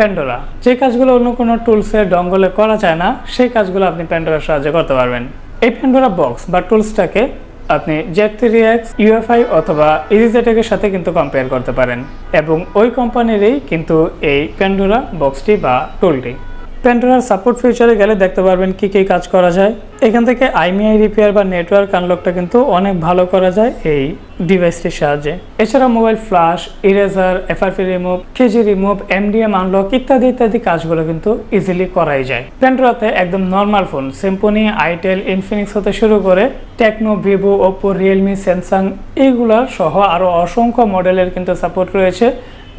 Pandora যে কাজগুলো অন্য কোনো টুলসের ডঙ্গলে করা যায় না, সেই কাজগুলো আপনি প্যান্ডোরার সাহায্যে করতে পারবেন। এই প্যান্ডোরা বক্স বা টুলসটাকে আপনি জ্যাক থ্রি এক্স ইউএফআই অথবা ইজিজেটেকের সাথে কিন্তু কম্পেয়ার করতে পারেন। এবং ওই কোম্পানিরই কিন্তু এই প্যান্ডোরা বক্সটি বা টুলটি প্যান্ডোরার সাপোর্ট ফিচারে গেলে দেখতে পারবেন কি কি কাজ করা যায়। এখান থেকে আইমিআই রিপেয়ার বা নেটওয়ার্ক আনলকটা কিন্তু অনেক ভালো করা যায় এই ডিভাইসটির সাহায্যে। এছাড়া mobile flash eraser FRP remove KG remove MDM unlock ইত্যাদি ইত্যাদি কাজগুলো কিন্তু ইজিলি করাই যায়। প্যান্ডোরাতে একদম normal phone Symphony itel Infinix হতে শুরু করে Tecno Vivo Oppo Realme Samsung এইগুলোর সহ আরও অসংখ্য মডেলের কিন্তু সাপোর্ট রয়েছে।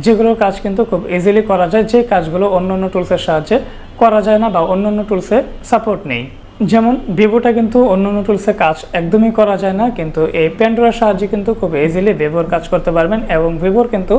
যেগুলোর কাজ কিন্তু খুব ইজিলি করা যায়, যে কাজগুলো অন্য অন্য টুলসের সাহায্যে করা যায় না বা অন্য অন্য টুলসে সাপোর্ট নেই। যেমন ভিভোটা কিন্তু অন্য অন্য টুলসে কাজ একদমই করা যায় না, কিন্তু এই প্যান্ডোরার সাহায্যে কিন্তু খুব ইজিলি ভিভোর কাজ করতে পারবেন এবং ভিভোর কিন্তু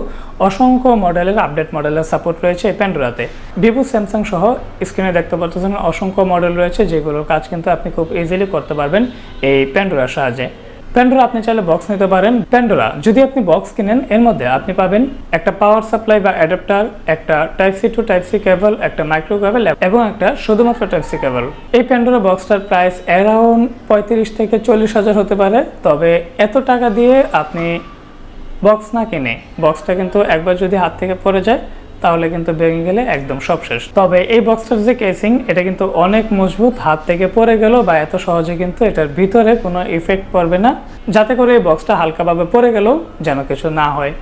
অসংখ্য মডেলের আপডেট মডেলের সাপোর্ট রয়েছে এই প্যান্ডোরাতে ভিভো স্যামসাং সহ স্ক্রিনে দেখতে পাচ্ছেন অসংখ্য মডেল রয়েছে যেগুলোর কাজ কিন্তু আপনি খুব ইজিলি করতে পারবেন এই প্যান্ডোরার সাহায্যে। প্যান্ডোরা আপনি চাইলে বক্স নিতে পারেন। প্যান্ডোরা যদি আপনি বক্স কিনেন, এর মধ্যে আপনি পাবেন একটা পাওয়ার সাপ্লাই বা অ্যাডাপ্টার একটা type C to type C cable একটা মাইক্রো কেবল এবং একটা শুধুমাত্র টাইপ সি কেবল এই প্যান্ডোরা বক্সটার প্রাইস অ্যারাউন্ড পঁয়ত্রিশ থেকে চল্লিশ হাজার হতে পারে। তবে এত টাকা দিয়ে আপনি বক্স না কিনে বক্সটা কিন্তু একবার যদি হাত থেকে পড়ে যায় তাহলে কিন্তু ভেঙে গেলে একদম সব শেষ। তবে এই বক্সটার যে কেসিং এটা কিন্তু অনেক মজবুত, হাত থেকে পড়ে গেল বা এত সহজে কিন্তু এটার ভিতরে কোনো ইফেক্ট পড়বে না। যাতে করে এই বক্সটা হালকাভাবে পড়ে গেলেও যেন কিছু না হয়।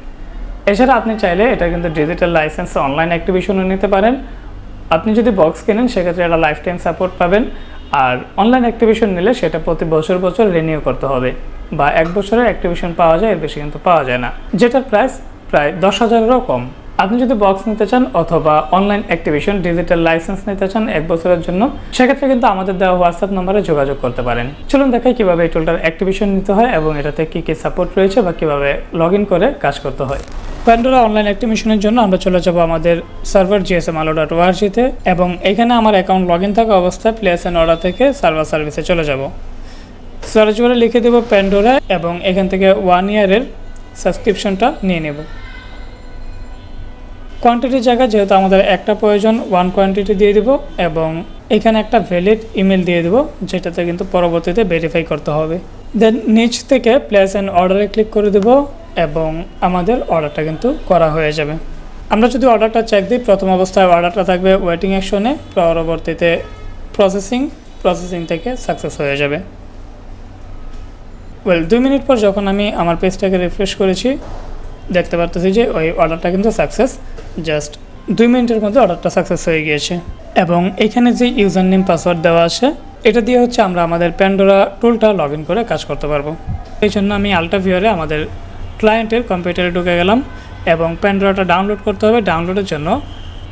এছাড়া আপনি চাইলে এটা কিন্তু ডিজিটাল লাইসেন্স অনলাইন অ্যাক্টিভিশনও নিতে পারেন। আপনি যদি বক্স কেনেন, সেক্ষেত্রে একটা লাইফ টাইম সাপোর্ট পাবেন। আর অনলাইন অ্যাক্টিভিশন নিলে সেটা প্রতি বছর বছর রিনিউ করতে হবে। বা এক বছরের অ্যাক্টিভিশন পাওয়া যায়, এর বেশি কিন্তু পাওয়া যায় না। যেটার প্রাইস প্রায় দশ হাজারেরও কম। আপনি যদি বক্স নিতে চান অথবা অনলাইন অ্যাক্টিভিশন ডিজিটাল লাইসেন্স নিতে চান এক বছরের জন্য, সেক্ষেত্রে কিন্তু আমাদের দেওয়া হোয়াটসঅ্যাপ নম্বরে যোগাযোগ করতে পারেন। চলুন দেখাই কীভাবে এই টুলটার অ্যাক্টিভিশন নিতে হয় এবং এটাতে কি কি সাপোর্ট রয়েছে বা কীভাবে লগ করে কাজ করতে হয়। প্যান্ডোরা অনলাইন অ্যাক্টিভিশনের জন্য আমরা চলে যাব আমাদের সার্ভার জিএসএম আলো ডট ওয়ার্সিতে এবং এখানে আমার অ্যাকাউন্ট লগ ইন থাকা অবস্থায় প্লেস অ্যান্ড অর্ডার থেকে সার্ভার সার্ভিসে চলে যাব। সার্চ বারে লিখে দেবো প্যান্ডোরা এবং এখান থেকে ওয়ান ইয়ারের সাবস্ক্রিপশনটা নিয়ে নেব। কোয়ান্টিটির জায়গায় যেহেতু আমাদের একটা প্রয়োজন ওয়ান কোয়ান্টিটি দিয়ে দিব এবং এখানে একটা ভ্যালিড ইমেল দিয়ে দেবো, যেটাতে কিন্তু পরবর্তীতে ভেরিফাই করতে হবে। দেন নিচ থেকে প্লেস অ্যান্ড অর্ডারে ক্লিক করে দেব এবং আমাদের অর্ডারটা কিন্তু করা হয়ে যাবে। আমরা যদি অর্ডারটা চেক দিই, প্রথম অবস্থায় অর্ডারটা থাকবে ওয়েটিং অ্যাকশনে পরবর্তীতে প্রসেসিং প্রসেসিং থেকে সাকসেস হয়ে যাবে। ওয়েল দুই মিনিট পর যখন আমি আমার পেজটাকে রিফ্রেশ করেছি, দেখতে পারতেছি যে ওই অর্ডারটা কিন্তু সাকসেস জাস্ট দুই মিনিটের মধ্যে অর্ডারটা সাকসেস হয়ে গিয়েছে। এবং এখানে যে ইউজার নেম পাসওয়ার্ড দেওয়া আছে, এটা দিয়ে হচ্ছে আমরা আমাদের প্যান্ডোরা টুলটা লগ ইন করে কাজ করতে পারব। এই জন্য আমি আলটা ভিওরে আমাদের ক্লায়েন্টের কম্পিউটারে ঢুকে গেলাম এবং প্যান্ডোরাটা ডাউনলোড করতে হবে। ডাউনলোডের জন্য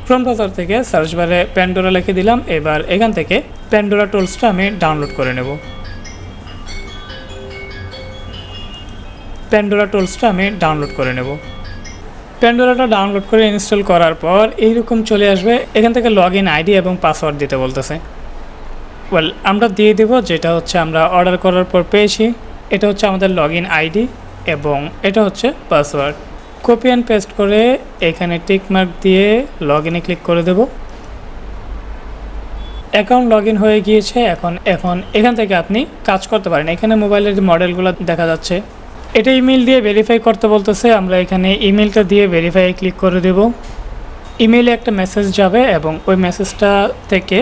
ক্রোম ব্রাউজার থেকে সার্চ বারে প্যান্ডোরা লিখে দিলাম। এবার এখান থেকে প্যান্ডোরা টুলসটা আমি ডাউনলোড করে নেব। প্যান্ডোরা টুলসটা আমি ডাউনলোড করে নেব। প্যান্ডোরাটা ডাউনলোড করে ইনস্টল করার পর এইরকম চলে আসবে। এখান থেকে লগ ইন আইডি এবং পাসওয়ার্ড দিতে বলতেছে। ওয়েল আমরা দিয়ে দেব, যেটা হচ্ছে আমরা অর্ডার করার পর পেয়েছি। এটা হচ্ছে আমাদের লগ ইন আইডি এবং এটা হচ্ছে পাসওয়ার্ড কপি অ্যান্ড পেস্ট করে এখানে টিক মার্ক দিয়ে লগ ইনে ক্লিক করে দেব। অ্যাকাউন্ট লগ ইন হয়ে গিয়েছে, এখন এখন এখান থেকে আপনি কাজ করতে পারেন। এখানে মোবাইলের মডেলগুলো দেখা যাচ্ছে। এটা ইমেল দিয়ে ভেরিফাই করতে বলতেছে, আমরা এখানে ইমেলটা দিয়ে ভেরিফাই ক্লিক করে দেব। ইমেলে একটা মেসেজ যাবে এবং ওই মেসেজটা থেকে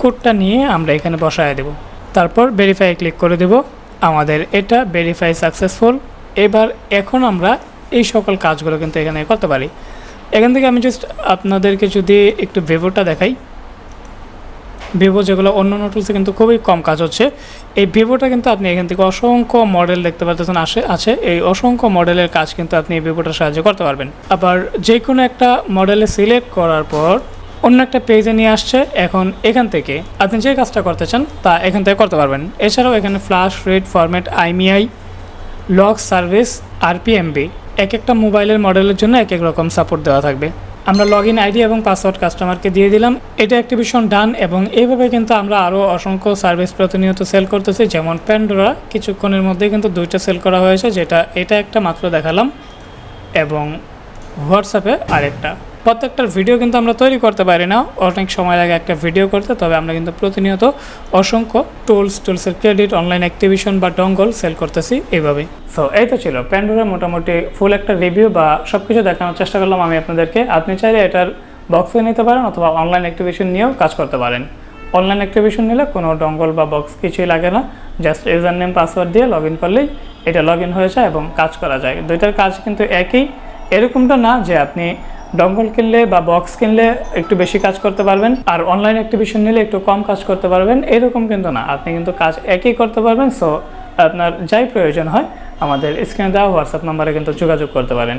কোডটা নিয়ে আমরা এখানে বসায় দেব। তারপর ভেরিফাই ক্লিক করে দেব। আমাদের এটা ভেরিফাই সাকসেসফুল এবার এখন আমরা এই সকল কাজগুলো কিন্তু এখানে করতে পারি। এখান থেকে আমি জাস্ট আপনাদেরকে যদি একটু ভিভোটা দেখাই। ভিভো যেগুলো অন্য অন্য টুলসে কিন্তু খুবই কম কাজ হচ্ছে। এই ভিভোটা কিন্তু আপনি এখান থেকে অসংখ্য মডেল দেখতে পাচ্ছেন আসে, আছে। এই অসংখ্য মডেলের কাজ কিন্তু আপনি এই ভিভোটার সাহায্যে করতে পারবেন। আবার যে কোনো একটা মডেলে সিলেক্ট করার পর অন্য একটা পেজে নিয়ে আসছে, এখন এখান থেকে আপনি যে কাজটা করতে চান তা এখান থেকে করতে পারবেন। এছাড়াও এখানে flash read format IMEI lock service RPMB এক একটা মোবাইলের মডেলের জন্য এক এক রকম সাপোর্ট দেওয়া থাকবে। আমরা লগ ইন আইডি এবং পাসওয়ার্ড কাস্টমারকে দিয়ে দিলাম। এটা অ্যাক্টিভেশন ডান এবং এইভাবে কিন্তু আমরা আরও অসংখ্য সার্ভিস প্রতিনিয়ত সেল করতেছি। যেমন প্যান্ডোরা কিছুক্ষণের মধ্যে কিন্তু দুইটা সেল করা হয়েছে, যেটা এটা একটা মাত্র দেখালাম। এবং হোয়াটসঅ্যাপে আরেকটা। প্রত্যেকটার ভিডিও কিন্তু আমরা তৈরি করতে পারি না। অনেক সময় লাগে একটা ভিডিও করতে, তবে আমরা কিন্তু প্রতিনিয়ত অসংখ্য টুলস টুলসের ক্রেডিট অনলাইন অ্যাক্টিভিশন বা ডঙ্গল সেল করতেছি এইভাবেই সো এই তো ছিল। প্যান্ডোরা মোটামুটি ফুল একটা রিভিউ বা সব কিছু দেখানোর চেষ্টা করলাম আমি আপনাদেরকে। আপনি চাইলে এটার বক্সে নিতে পারেন অথবা অনলাইন অ্যাক্টিভিশন নিয়েও কাজ করতে পারেন। অনলাইন অ্যাক্টিভিশন নিলে কোনো ডঙ্গল বা বক্স কিছুই লাগে না। জাস্ট ইউজার নেম পাসওয়ার্ড দিয়ে লগ ইন করলেই এটা লগ ইন হয়ে যায় এবং কাজ করা যায়। দুইটার কাজ কিন্তু একই। এরকমটা না যে আপনি ডঙ্গল কিনলে বা বক্স কিনলে একটু বেশি কাজ করতে পারবেন, আর অনলাইন অ্যাক্টিভিশন নিলে একটু কম কাজ করতে পারবেন, এরকম কিন্তু না। আপনি কিন্তু কাজ একই করতে পারবেন সো আপনার যাই প্রয়োজন হয়, আমাদের স্ক্রিনে দেওয়া হোয়াটসঅ্যাপ নাম্বারে কিন্তু যোগাযোগ করতে পারেন।